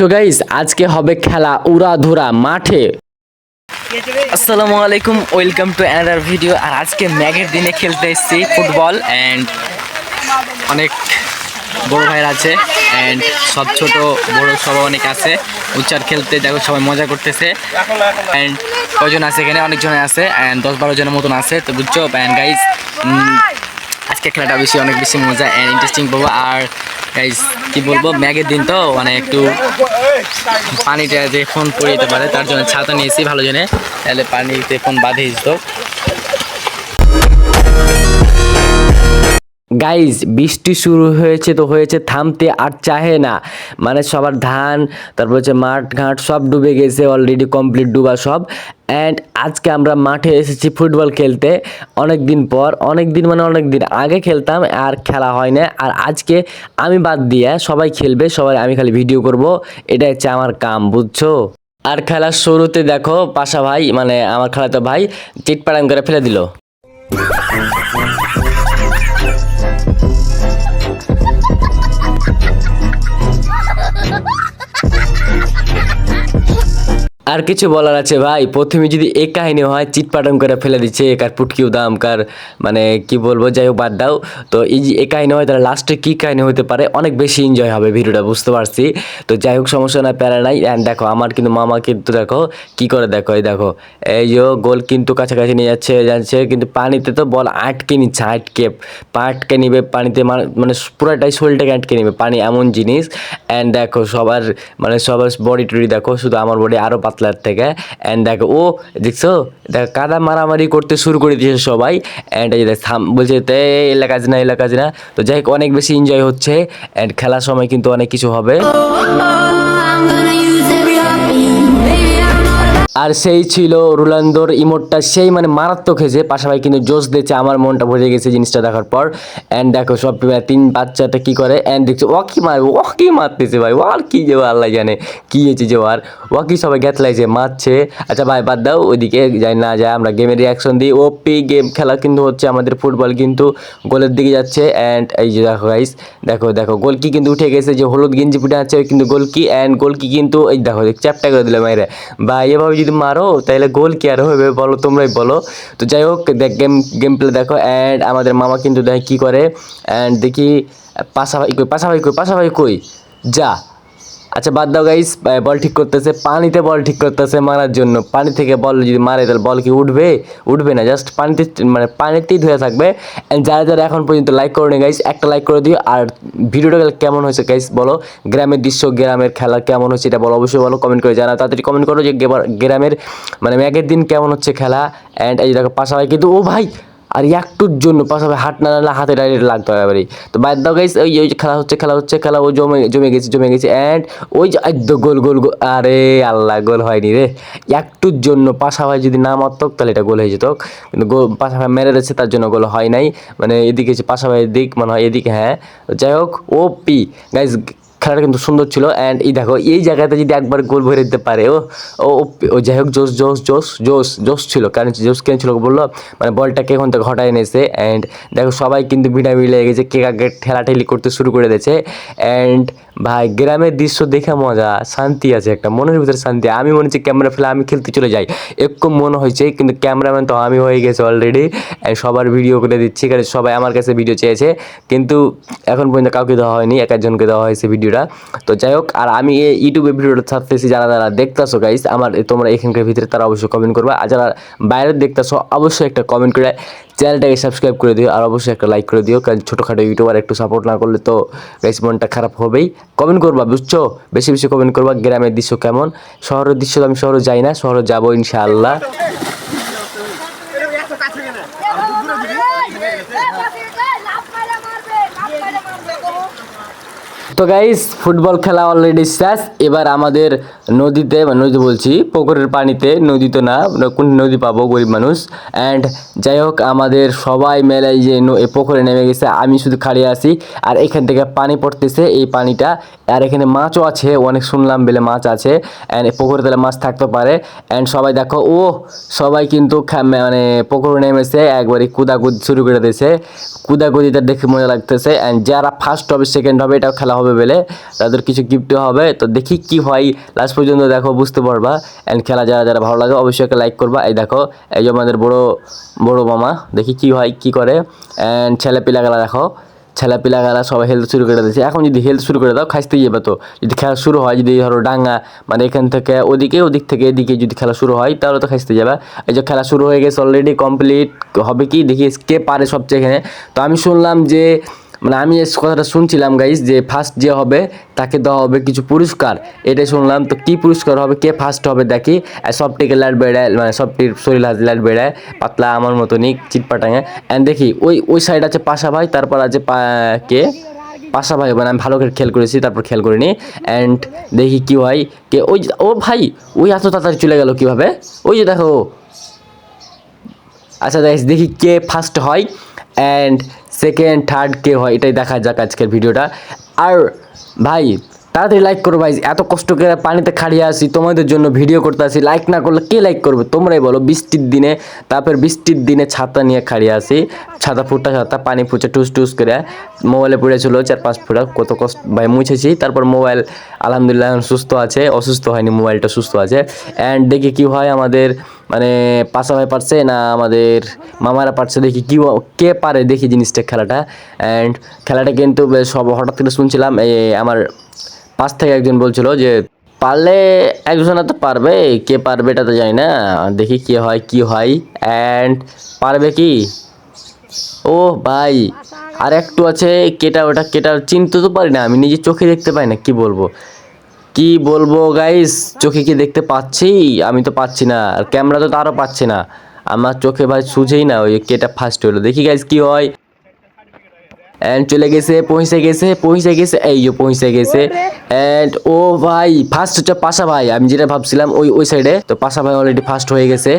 So guys, আজকে হবে খেলা উড়াধুরা মাঠে। আসসালামু আলাইকুম, ওয়েলকাম টু অ্যানাদার ভিডিও আর আজকে ম্যাগের দিনে খেলতে এসেছি ফুটবল অ্যান্ড অনেক বড় ভাইয়ের আছে অ্যান্ড সব ছোট, বড় সব অনেক আছে। উচ্চার খেলতে দেখো, সবাই মজা করতেছে। অ্যান্ড কজন আছে এখানে? অনেকজন আছে অ্যান্ড দশ বারো জনের মতন আছে, তো বুঝছ অ্যান্ড গাইজ আজকে খেলাটা বেশি, অনেক বেশি মজা অ্যান্ড ইন্টারেস্টিং পাবো আর কি বলব, ম্যাগের দিন তো মানে একটু পানিটা যে ফোন পড়ে যেতে পারে, তার জন্য ছাতা নিয়েছি ভালো জন্য তাহলে পানিতে ফোন বাঁধে দিত। গাইজ বৃষ্টি শুরু হয়েছে তো হয়েছে থামতে আর চাহে না। মানে সবার ধান, তারপর হচ্ছে মাঠ ঘাট সব ডুবে গেছে অলরেডি কমপ্লিট ডুবা সব। অ্যান্ড আজকে আমরা মাঠে এসেছি ফুটবল খেলতে। অনেক দিন পর অনেক দিন মানে অনেক দিন আগে খেলতাম, আর খেলা হয় না। আর আজকে আমি বাদ দিয়ে সবাই খেলবে, সবাই আমি খালি ভিডিও করব। এটা হচ্ছে আমার কাম, বুঝছ? আর খেলার শুরুতে দেখো, পাশা ভাই মানে আমার খেলাতো ভাই চিটপাড়াং করে ফেলে দিল। আর কিছু বলার আছে ভাই। প্রথমে যদি এই কাহিনী হয় চিটপাটন করে ফেলে দিচ্ছে কার পুটকিও দাম, কার মানে কি বলব, যাই হোক বাদ দাও। তো এই যে এই কাহিনী হয়, তাহলে লাস্টে কী কাহিনী হতে পারে? অনেক বেশি এনজয় হবে ভিডিওটা, বুঝতে পারছি। তো যাই হোক, সমস্যা না প্যারা নাই। অ্যান্ড দেখো, আমার কিন্তু মামা কিন্তু দেখো, কি করে দেখো, এই দেখো। এই যে গোল কিন্তু কাছাকাছি নিয়ে যাচ্ছে যাচ্ছে, কিন্তু পানিতে তো বল আটকে নিচ্ছে, আটকে, পা আটকে নিবে পানিতে মানে পুরোটাই শরীরটাকে আটকে নিবে, পানি এমন জিনিস। অ্যান্ড দেখো, সবার মানে সবার বডি টডি দেখো, শুধু আমার বডি আরও পাতলার থেকে অ্যান্ড দেখো, ও দেখছ, দেখ, কাদা মারামারি করতে শুরু করে দিয়েছে সবাই অ্যান্ড এই থাম, বলছে তে এলাকা না এলাকা না। তো যাই হোক, অনেক বেশি এনজয় হচ্ছে অ্যান্ড খেলার সময় কিন্তু অনেক কিছু হবে। আর সেই ছিল রোনালদোর ইমোটটা, সেই মানে মারাত্মক হয়েছে। পাশাপাশি কিন্তু জোশ দিয়েছে, আমার মনটা ভরে গেছে জিনিসটা দেখার পর। অ্যান্ড দেখো, সব তিন বাচ্চাটা কি করে? অ্যান্ড দেখছে, ওয়াকি কি ওয়াকি মারতেছে ভাই আর কি যে আল্লাহ জানে, কি হয়েছে যে আর ও কি সবাই গ্যাতলাইছে, মারছে। আচ্ছা ভাই, বাদ দাও, ওইদিকে যাই, না যায় আমরা গেমের রিয়াকশন দিই। ওপি গেম খেলা কিন্তু হচ্ছে আমাদের ফুটবল কিন্তু গোলের দিকে যাচ্ছে। অ্যান্ড এই যে দেখো গাইস দেখো দেখো গোলকি কিন্তু উঠে গেছে যে হলুদ গেঞ্জি ফুটে আছে কিন্তু গোলকি অ্যান্ড গোলকি কিন্তু, এই দেখো চ্যাপটা করে দিল মাইরে। ভাই, এভাবে যদি মারো, তাহলে গোল কি আর হবে বলো, তোমরাই বলো। তো যাই হোক, দেখ গেম গেম প্লে দেখো অ্যান্ড আমাদের মামা কিন্তু দেখ কী করে অ্যান্ড দেখি পাশাপাশি কই পাশাপাশি কই পাশাপাশি কই? যা। আচ্ছা বাদ দাও গাইস বল ঠিক করতেছে, পানিতে বল ঠিক করতেছে মারার জন্য। পানি থেকে বল যদি মারে, তাহলে বল কি উঠবে? উঠবে না জাস্ট পানিতে মানে পানিতেই ধুয়ে থাকবে। অ্যান্ড যারা যারা এখন পর্যন্ত লাইক করে গাইস একটা লাইক করে দিও। আর ভিডিওটা কেমন হয়েছে গাইস বলো? গ্রামের দৃশ্য, গ্রামের খেলা কেমন হচ্ছে এটা বলো? অবশ্যই বলো কমেন্ট করে জানাও। তাড়াতাড়ি কমেন্ট করো যে গ্রামের মানে ম্যাগের দিন কেমন হচ্ছে খেলা। অ্যান্ড এই দেখো, পাশাপাশি কিন্তু, ও ভাই আর একটুর জন্য পাশাপাশি হাট না নাড়লে হাতে ডাইরেক্ট লাগতে হবে এবারে তো বাদ দাও গাইস ওই ওই খেলা হচ্ছে খেলা হচ্ছে, খেলা ও জমে জমে গেছে জমে গেছে অ্যান্ড ওই যে গোল গোল গোল, আরে আল্লাহ, গোল হয়নি রে। একটুর জন্য পাশাপাশি যদি না মারত তাহলে এটা গোল হয়ে যেত। কিন্তু গোল পাশাপাশি মেরে দিচ্ছে তার জন্য গোল হয় নাই। মানে এদিকে পাশাপাশি দিক মানে হয় এদিকে হ্যাঁ। যাই হোক ও পি গাইস খেলাটা কিন্তু সুন্দর ছিল। অ্যান্ড এই দেখো, এই জায়গাতে যদি একবার গোল ভরে দিতে পারে, ও ও যাই হোক জোস জোস জোস জোস জোস ছিল। কারণ জোস কেন ছিল বলল? মানে বলটাকে এখন থেকে হটাই এনেছে অ্যান্ড দেখো, সবাই কিন্তু ভিড় লেগে গেছে কে কাকে ঠেলাঠেলি করতে শুরু করে দিয়েছে। অ্যান্ড ভাই, গ্রামের দৃশ্য দেখে মজা, শান্তি আছে একটা, মনের ভিতরে শান্তি। আমি মনে হচ্ছে ক্যামেরা ফেলে আমি খেলতে চলে যাই। একটু মনে হয়েছে, কিন্তু ক্যামেরাম্যান তো আমি হয়ে গেছে অলরেডি সবার ভিডিও করে দিচ্ছি, কারণ সবাই আমার কাছে ভিডিও চেয়েছে। কিন্তু এখন পর্যন্ত কাউকে দেওয়া হয়নি, এক একজনকে দেওয়া হয়েছে ভিডিওটা। তো যাই হোক, আর আমি এই ইউটিউবে ভিডিওটা ছাড়তেছি, যারা যারা দেখতেছো গাইস আমার তোমরা এখানকার ভিতরে তারা অবশ্যই কমেন্ট করবা। আর যারা বাইরে দেখতেছো, অবশ্যই একটা কমেন্ট করে চ্যানেলটাকে সাবস্ক্রাইব করে দিও, আর অবশ্যই একটা লাইক করে দিও, কারণ ছোটোখাটো ইউটিউবার একটু সাপোর্ট না করলে তো গাইস মনটা খারাপ হবেই। কমেন্ট করবা, বুঝছ? বেশি বেশি কমেন্ট করবা, গ্রামের দৃশ্য কেমন? শহরের দৃশ্য আমি শহরে যাই না, শহরে যাব ইনশাআল্লাহ। তো গাইস ফুটবল খেলা অলরেডি শেষ। এবার আমাদের নদীতে নদী বলছি, পুকুরের পানিতে, নদী তো না কোন নদী পাবো, গরিব মানুষ। অ্যান্ড যাই হোক, আমাদের সবাই মেলে এই যে পুকুরে নেমে গেছে, আমি শুধু খাড়িয়ে আছি। আর এখান থেকে পানি পড়তেছে, এই পানিটা। আর এখানে মাছও আছে, অনেক শুনলাম বেলে মাছ আছে। অ্যান্ড পুকুরে তাহলে মাছ থাকতে পারে। অ্যান্ড সবাই দেখো ও সবাই কিন্তু মানে পুকুরে নেমেছে একবারে কুদাকুদ শুরু করে দিয়েছে। কুদাকুদিটা দেখে মজা লাগতেছে। অ্যান্ড যারা ফার্স্ট হবে সেকেন্ড হবে, এটাও খেলা হবে। হবে বলে তাদের কিছু গিফট হবে। তো দেখি কি হয়। লাস্ট পর্যন্ত দেখো, বুঝতে পারবা। অ্যান্ড খেলা যারা যারা ভালো লাগে, অবশ্যই একটা লাইক করবা। এই দেখো, এই যে আমাদের বড় বড় মামা, দেখি কি হয়, কি করে। অ্যান্ড ছেলে পিলাগালা দেখো। ছেলে পিলাগালা সবাই হেলথ শুরু করে দিয়েছে। এখন যদি হেলথ শুরু করে দাও খাইতে যাবে তো। যদি খেলা শুরু হয়, যদি ধরো ডাঙ্গা মানে এখান থেকে ওদিকে, ওদিক থেকে এদিকে যদি খেলা শুরু হয়, তাহলে তো খাইতে যাবে। এই যে খেলা শুরু হয়ে গেছে অলরেডি কমপ্লিট হবে কি? দেখি কে পারে সবচেয়ে এখানে। তো আমি শুনলাম যে মানে আমি এই কথাটা শুনছিলাম গাইস যে ফার্স্ট যে হবে, তাকে দেওয়া হবে কিছু পুরস্কার। এটাই শুনলাম, তো কি পুরস্কার হবে, কে ফার্স্ট হবে দেখি। সবটিকে লাইট বেড়ায় মানে সবটির শরীর হাত লাইট বেড়ায়, পাতলা আমার মতনই, চিটপাটাঙে। অ্যান্ড দেখি, ওই ওই সাইড আছে পাশা ভাই, তারপর আছে কে? পাশা ভাই মানে আমি ভালো করে খেল করেছি, তারপর খেল করিনি। অ্যান্ড দেখি কি হয়, কে? ওই ও ভাই, ওই এত তাড়াতাড়ি চলে গেল কীভাবে? ওই যে দেখো। আচ্ছা দেখি কে ফার্স্ট হয়। অ্যান্ড সেকেন্ড থার্ড কে হয়, এটাই দেখা যাক আজকের ভিডিওটা। আর ভাই, তাড়াতাড়ি লাইক করো ভাই, এত কষ্ট করে পানিতে খাড়িয়ে আসি তোমাদের জন্য ভিডিও করতে আসি লাইক না করলে কে লাইক করবে? তোমরাই বলো, বৃষ্টির দিনে, তারপর বৃষ্টির দিনে ছাতা নিয়ে খাড়িয়ে আসি ছাতা ফুটা ছাতা, পানি ফুচে টুস টুস করে। মোবাইলে পড়েছিল চার পাঁচ ফুটা, কত কষ্ট, ভাই মুছেছি। তারপর মোবাইল আলহামদুলিল্লাহ, সুস্থ আছে, অসুস্থ হয়নি মোবাইলটা সুস্থ আছে। অ্যান্ড দেখি কি হয় আমাদের মানে পাশা ভাই পারছে না আমাদের মামারা পারছে দেখি কি কে পারে দেখি জিনিসটা খেলাটা। অ্যান্ড খেলাটা কিন্তু সব হঠাৎ করে শুনছিলাম, এই আমার পাশ থেকে একজন বলছিল যে, পারলে একজনা তো পারবে, কে পারবে এটা তো জানি না, দেখি কি হয় কি হয়। অ্যান্ড পারবে কি? ও ভাই আর একটু আছে, কেটা ওটা, কেটা চিনতে তো পারি না, আমি নিজে চোখে দেখতে পাই না, কি বলব? কি বলব গাইস চোখে কি দেখতে পাচ্ছি? আমি তো পাচ্ছি না। আর ক্যামেরা তো তারও পাচ্ছি না। আমার চোখে ভাই সুঝেই না ওই কেটা ফার্স্ট হলো। দেখি গাইস কি হয়। অ্যান্ড চলে গেছে পৌঁছে গেছে পৌঁছে গেছে। এই যে পৌঁছে গেছে। অ্যান্ড ও ভাই ফার্স্ট হচ্ছে পাশা ভাই। আমি যেটা ভাবছিলাম ওই ওই সাইডে তো পাশা ভাই অলরেডি ফার্স্ট হয়ে গেছে।